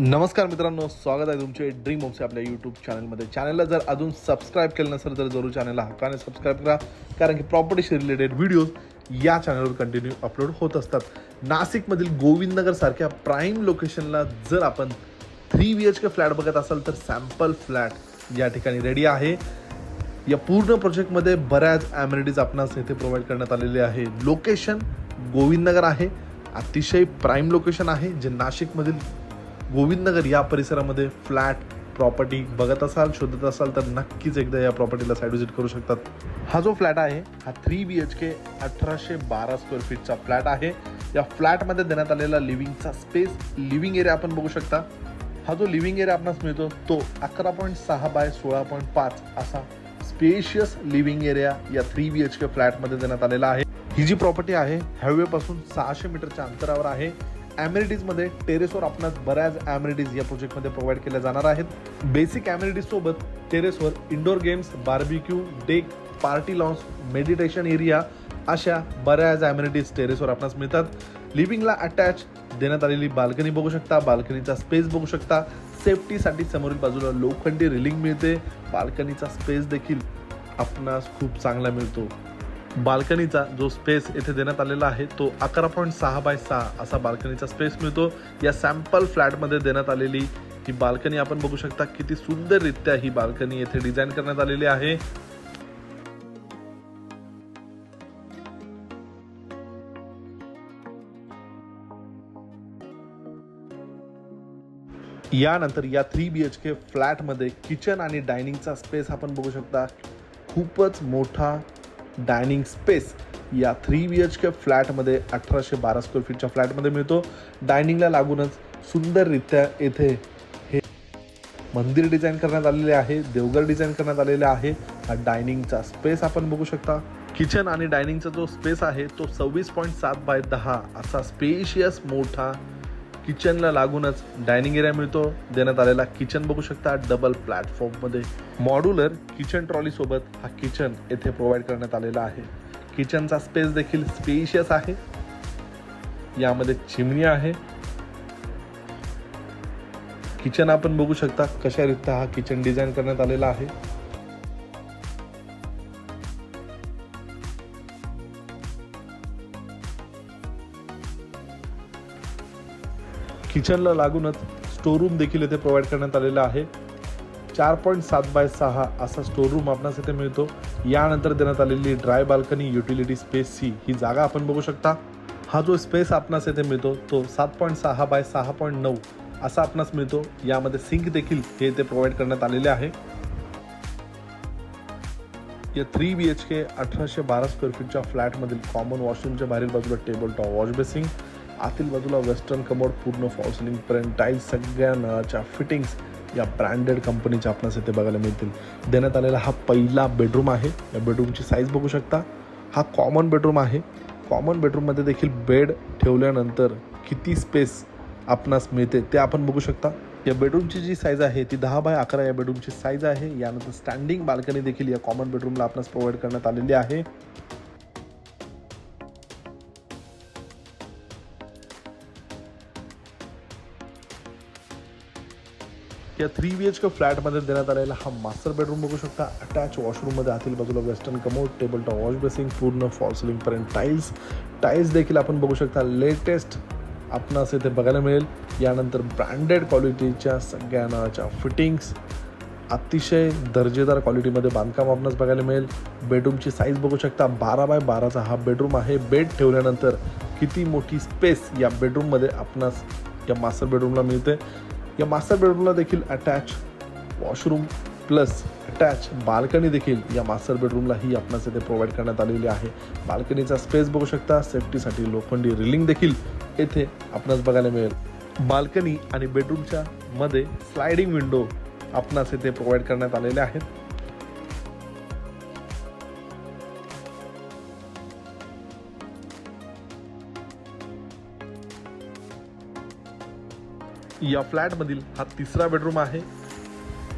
नमस्कार मित्रांनो स्वागत आहे तुमचे ड्रीम होम्स आपल्या यूट्यूब चॅनलमध्ये चॅनलला जर अजून सबस्क्राईब केलं नसेल तर जरूर चॅनलला हक्काने सबस्क्राईब करा. कारण की प्रॉपर्टीशी रिलेटेड व्हिडिओज या चॅनलवर कंटिन्यू अपलोड होत असतात. नाशिकमधील गोविंदनगर सारख्या प्राईम लोकेशनला जर आपण three B H K flat बघत असाल तर सॅम्पल फ्लॅट या ठिकाणी रेडी आहे. या पूर्ण प्रोजेक्टमध्ये बऱ्याच ॲम्युनिटीज आपणास येथे प्रोव्हाइड करण्यात आलेले आहे. लोकेशन गोविंदनगर आहे. अतिशय प्राईम लोकेशन आहे जे नाशिकमधील गोविंदनगर या परिसरामध्ये फ्लॅट प्रॉपर्टी बघत असाल शोधत असाल तर नक्कीच एकदा या प्रॉपर्टीला साईड व्हिजिट करू शकतात. हा जो फ्लॅट आहे हा थ्री बी एच के अठराशे बारा स्क्वेअर फीटचा फ्लॅट आहे. या फ्लॅटमध्ये देण्यात आलेला लिव्हिंगचा स्पेस लिव्हिंग एरिया आपण बघू शकता. हा जो लिव्हिंग एरिया आपणास मिळतो तो अकरा पॉईंट सहा बाय सोळा पॉईंट पाच असा स्पेशियस लिव्हिंग एरिया या थ्री बी एच के फ्लॅटमध्ये देण्यात आलेला आहे. ही जी प्रॉपर्टी आहे हायवेपासून सहाशे मीटरच्या अंतरावर आहे. ॲम्युनिटीजमध्ये टेरेसवर आपणास बऱ्याच ॲम्युनिटीज या प्रोजेक्टमध्ये प्रोव्हाइड केल्या जाणार आहेत. बेसिक ॲम्युनिटीज सोबत टेरेसवर indoor games barbecue deck party lawns meditation area अशा बऱ्याच ॲम्युनिटीज टेरेसवर आपणास मिळतात. लिव्हिंगला अटॅच देण्यात आलेली बाल्कनी बघू शकता बाल्कनीचा स्पेस बघू शकता. सेफ्टीसाठी समोरील बाजूला लोखंडी रिलिंग मिळते. बाल्कनीचा स्पेस देखील आपणास खूप चांगला मिळतो. बाल्कनीचा जो स्पेस येथे देण्यात आलेला आहे तो अकरा पॉईंट सहा बाय सहा असा बाल्कनीचा स्पेस मिळतो. या सॅम्पल फ्लॅटमध्ये देण्यात आलेली ही बाल्कनी आपण बघू शकता किती सुंदररित्या ही बाल्कनी येथे डिझाईन करण्यात आलेली आहे. यानंतर या थ्री बी एच के फ्लॅटमध्ये किचन आणि डायनिंगचा स्पेस आपण बघू शकता. खूपच मोठा डायनिंग स्पेस या थ्री बी एच के फ्लॅटमध्ये अठराशे बारा स्क्वेअर फीटच्या फ्लॅटमध्ये मिळतो. डायनिंगला लागूनच सुंदररित्या येथे हे मंदिर डिझाईन करण्यात आलेले आहे देवघर डिझाईन करण्यात आलेले आहे. हा डायनिंगचा स्पेस आपण बघू शकता. किचन आणि डायनिंगचा जो स्पेस आहे तो सव्वीस पॉईंट सात बाय दहा असा स्पेशियस मोठा किचनला लागूनच डायनिंग एरिया मिळतो. देण्यात आलेला किचन बघू शकता डबल प्लॅटफॉर्ममध्ये मॉड्युलर किचन ट्रॉली सोबत हा किचन येथे प्रोव्हाइड करण्यात आलेला आहे. किचनचा स्पेस देखील स्पेशियस आहे. यामध्ये चिमणी आहे. किचन आपण बघू शकता कशारित्या हा किचन डिझाईन करण्यात आलेला आहे. किचनला लागूनच स्टोरूम देखील येथे प्रोव्हाइड करण्यात आलेला आहे. चार पॉईंट सात बाय सहा असा स्टोरूम आपणास येथे मिळतो. यानंतर देण्यात आलेली ड्राय बाल्कनी युटिलिटी स्पेस सी ही जागा आपण बघू शकता. हा जो स्पेस आपणास येथे मिळतो तो सात पॉईंट सहा बाय सहा पॉईंट नऊ असा आपणास मिळतो. यामध्ये सिंक देखील हे येथे प्रोव्हाइड करण्यात आलेले आहे. या थ्री बी एच के अठराशे बारा स्क्वेअर फीटच्या फ्लॅटमधील कॉमन वॉशरूमच्या बाहेरील बाजूला टेबल टॉप वॉश बेसिंग आतील बाजूला वेस्टर्न कमोड पूर्ण फॉल्सलिंग पर्यंत टाईल्स सगळ्या नळाच्या फिटिंग्स या ब्रँडेड कंपनीच्या आपणास इथे बघायला मिळतील. देण्यात आलेला हा पहिला बेडरूम आहे. या बेडरूमची साईज बघू शकता. हा कॉमन बेडरूम आहे. कॉमन बेडरूममध्ये देखील बेड ठेवल्यानंतर किती स्पेस आपणास मिळते ते आपण बघू शकता. या बेडरूमची जी साईज आहे ती दहा बाय अकरा या बेडरूमची साईज आहे. यानंतर स्टँडिंग बाल्कनी देखील या कॉमन बेडरूमला आपणास प्रोव्हाइड करण्यात आलेली आहे. या थ्री बी एच के फ्लॅटमध्ये देण्यात आलेला हा मास्टर बेडरूम बघू शकता. अटॅच वॉशरूममध्ये आतील बाजूला western commode table top wash basin पूर्ण फॉल्सलिंग पर्यंत टाईल्स टाईल्स देखील आपण बघू शकता. लेटेस्ट आपणास इथे बघायला मिळेल. यानंतर ब्रँडेड क्वालिटीच्या सगळ्या नळाच्या फिटिंग्स अतिशय दर्जेदार क्वालिटीमध्ये बांधकाम आपणास बघायला मिळेल. बेडरूमची साईज बघू शकता. बारा बाय बाराचा हा बेडरूम आहे. बेड ठेवल्यानंतर किती मोठी स्पेस या बेडरूममध्ये आपणास या मास्टर बेडरूमला मिळते. या मास्टर बेडरूमला देखील attach washroom plus attach balcony देखील या मास्टर बेडरूमला ही आपणास येथे प्रोव्हाइड करण्यात आलेली आहे. बाल्कनीचा स्पेस बघू शकता. सेफ्टीसाठी लोखंडी रिलिंग देखील येथे आपणास बघायला मिळेल. बाल्कनी आणि बेडरूमच्या मध्ये स्लायडिंग विंडो आपणास येथे प्रोव्हाइड करण्यात आलेले आहेत. या फ्लॅटमधील हा तिसरा बेडरूम आहे.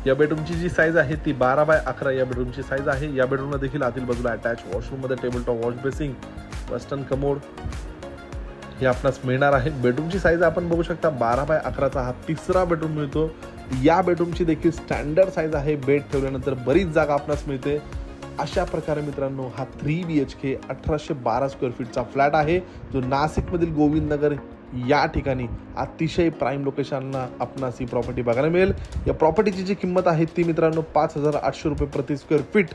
या बेडरूमची जी साईज आहे ती बारा बाय अकरा या बेडरूमची साईज आहे. या बेडरूमला देखील आतील बाजूला attach वॉशरूममध्ये table top wash basin western commode हे आपणास मिळणार आहे. बेडरूमची साईज आपण बघू शकता बारा बाय अकराचा हा तिसरा बेडरूम मिळतो. या बेडरूमची देखील स्टँडर्ड साईज आहे. बेड ठेवल्यानंतर बरीच जागा आपणास मिळते. अशा प्रकारे मित्रांनो हा थ्री बी एच के अठराशे बारा स्क्वेअर फीटचा फ्लॅट आहे. जो नाशिकमधील गोविंद नगर या ठिकाणी अतिशय प्राईम लोकेशनला आपणास ही प्रॉपर्टी बघायला मिळेल. या प्रॉपर्टीची जी किंमत आहे ती मित्रांनो पाच हजार आठशे रुपये प्रति स्क्वेअर फीट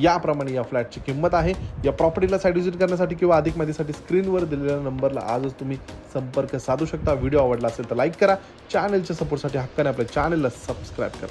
याप्रमाणे या फ्लॅटची किंमत आहे. या प्रॉपर्टीला साईट व्हिजिट करण्यासाठी किंवा अधिक माहितीसाठी स्क्रीनवर दिलेल्या नंबरला आजच तुम्ही संपर्क साधू शकता. व्हिडिओ आवडला असेल तर लाईक करा. चॅनलच्या सपोर्टसाठी हक्काने आपल्या चॅनलला सबस्क्राईब करा.